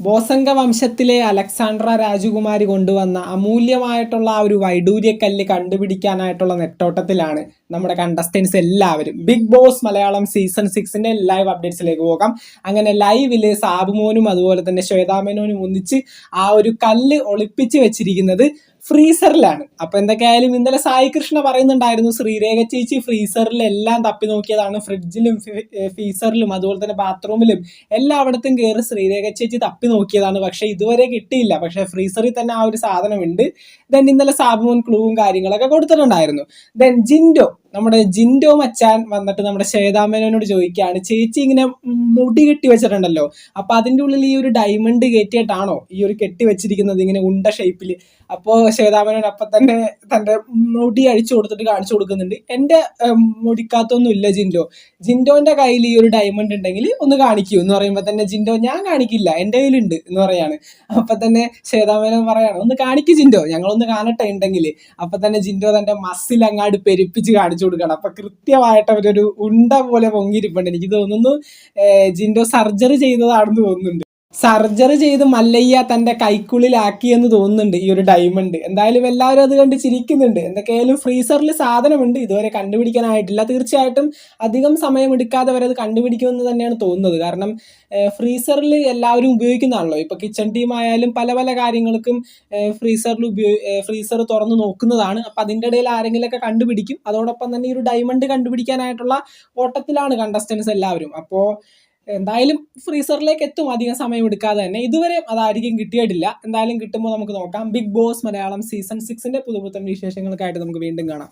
ബോസംഗ വംശത്തിലെ അലക്സാണ്ട്ര രാജകുമാരി കൊണ്ടുവന്ന അമൂല്യമായിട്ടുള്ള ആ ഒരു വൈഡൂര്യക്കല്ല് കണ്ടുപിടിക്കാനായിട്ടുള്ള നെട്ടോട്ടത്തിലാണ് നമ്മുടെ കണ്ടസ്റ്റൻസ് എല്ലാവരും. ബിഗ് ബോസ് മലയാളം സീസൺ സിക്സിന്റെ ലൈവ് അപ്ഡേറ്റ്സിലേക്ക് പോകാം. അങ്ങനെ ലൈവിൽ സാബുമോനും അതുപോലെ തന്നെ ശ്വേതാമേനോനും ഒന്നിച്ച് ആ ഒരു കല്ല് ഒളിപ്പിച്ച് വെച്ചിരിക്കുന്നത് ഫ്രീസറിലാണ്. അപ്പൊ എന്തൊക്കെയായാലും ഇന്നലെ സായി കൃഷ്ണ പറയുന്നുണ്ടായിരുന്നു ശ്രീരേഖ ചേച്ചി ഫ്രീസറിൽ എല്ലാം തപ്പി നോക്കിയതാണ്. ഫ്രിഡ്ജിലും ഫ്രീസറിലും അതുപോലെ തന്നെ ബാത്റൂമിലും എല്ലായിടത്തും കയറി ശ്രീരേഖ ചേച്ചി തപ്പി നോക്കിയതാണ്. പക്ഷെ ഇതുവരെ കിട്ടിയില്ല. പക്ഷെ ഫ്രീസറിൽ തന്നെ ആ ഒരു സാധനം ഉണ്ട് ദെൻ ഇന്നലെ സാബുമോൻ ക്ലൂവും കാര്യങ്ങളൊക്കെ കൊടുത്തിട്ടുണ്ടായിരുന്നു. ദെൻ ജിൻഡോ നമ്മുടെ ജിൻഡോ മച്ചാൻ വന്നിട്ട് നമ്മുടെ ശ്വേതാമേനോട് ചോദിക്കുകയാണ് ചേച്ചി ഇങ്ങനെ മുടി കെട്ടി വെച്ചിട്ടുണ്ടല്ലോ. അപ്പൊ അതിന്റെ ഉള്ളിൽ ഈ ഒരു ഡയമണ്ട് കയറ്റിയിട്ടാണോ ഈ ഒരു കെട്ടി വെച്ചിരിക്കുന്നത് ഇങ്ങനെ ഉണ്ട ഷേപ്പിൽ അപ്പോ ശ്വേതാമനൻ അപ്പൊ തന്നെ തന്റെ മുടി അഴിച്ചു കൊടുത്തിട്ട് കാണിച്ചു കൊടുക്കുന്നുണ്ട്. എന്റെ മുടിക്കാത്തൊന്നും ഇല്ല ജിൻഡോ. ജിൻഡോന്റെ കയ്യിൽ ഈ ഒരു ഡയമണ്ട് ഉണ്ടെങ്കിൽ ഒന്ന് കാണിക്കൂ എന്ന് പറയുമ്പോൾ തന്നെ ജിൻഡോ ഞാൻ കാണിക്കില്ല എന്റെ കയ്യിലുണ്ട് എന്ന് പറയാണ്. അപ്പൊ തന്നെ ശ്വേതാമനൻ പറയാണ് ഒന്ന് കാണിക്കൂ ജിൻഡോ ഞങ്ങളൊന്ന് കാണട്ടെ ഉണ്ടെങ്കിൽ. അപ്പൊ തന്നെ ജിൻഡോ തന്റെ മസിൽ അങ്ങാട് പെരുപ്പിച്ച് കാണിച്ചു കൊടുക്കണം അപ്പൊ കൃത്യമായിട്ട് അവരൊരു ഉണ്ട പോലെ പൊങ്ങിയിരിപ്പുണ്ട്. എനിക്ക് തോന്നുന്നു ജിൻഡോ സർജറി ചെയ്തതാണെന്ന് തോന്നുന്നുണ്ട്. സർജറി ചെയ്ത് മല്ലയ്യ തന്റെ കൈക്കുള്ളിലാക്കി എന്ന് തോന്നുന്നുണ്ട് ഈ ഒരു ഡയമണ്ട്. എന്തായാലും എല്ലാവരും അത് കണ്ട് ചിരിക്കുന്നുണ്ട്. എന്തൊക്കെയായാലും ഫ്രീസറിൽ സാധനമുണ്ട്. ഇതുവരെ കണ്ടുപിടിക്കാനായിട്ടില്ല. തീർച്ചയായിട്ടും അധികം സമയം എടുക്കാതെ വരെ അത് കണ്ടുപിടിക്കുമെന്ന് തന്നെയാണ് തോന്നുന്നത്. കാരണം ഫ്രീസറിൽ എല്ലാവരും ഉപയോഗിക്കുന്നതാണല്ലോ. ഇപ്പൊ കിച്ചൺ ടീം ആയാലും പല പല കാര്യങ്ങൾക്കും ഫ്രീസറിൽ ഉപയോഗി ഫ്രീസർ തുറന്നു നോക്കുന്നതാണ്. അപ്പൊ അതിന്റെ ഇടയിൽ ആരെങ്കിലുമൊക്കെ കണ്ടുപിടിക്കും. അതോടൊപ്പം തന്നെ ഈ ഒരു ഡയമണ്ട് കണ്ടുപിടിക്കാനായിട്ടുള്ള ഓട്ടത്തിലാണ് കണ്ടസ്റ്റൻസ് എല്ലാവരും. അപ്പോൾ എന്തായാലും ഫ്രീസറിലേക്ക് എത്തും അധികം സമയം എടുക്കാതെ തന്നെ. ഇതുവരെ അതായിരിക്കും കിട്ടിയിട്ടില്ല. എന്തായാലും കിട്ടുമ്പോൾ നമുക്ക് നോക്കാം. ബിഗ് ബോസ് മലയാളം സീസൺ സിക്സിന്റെ പുതുപുത്തൻ വിശേഷങ്ങൾക്കായിട്ട് നമുക്ക് വീണ്ടും കാണാം.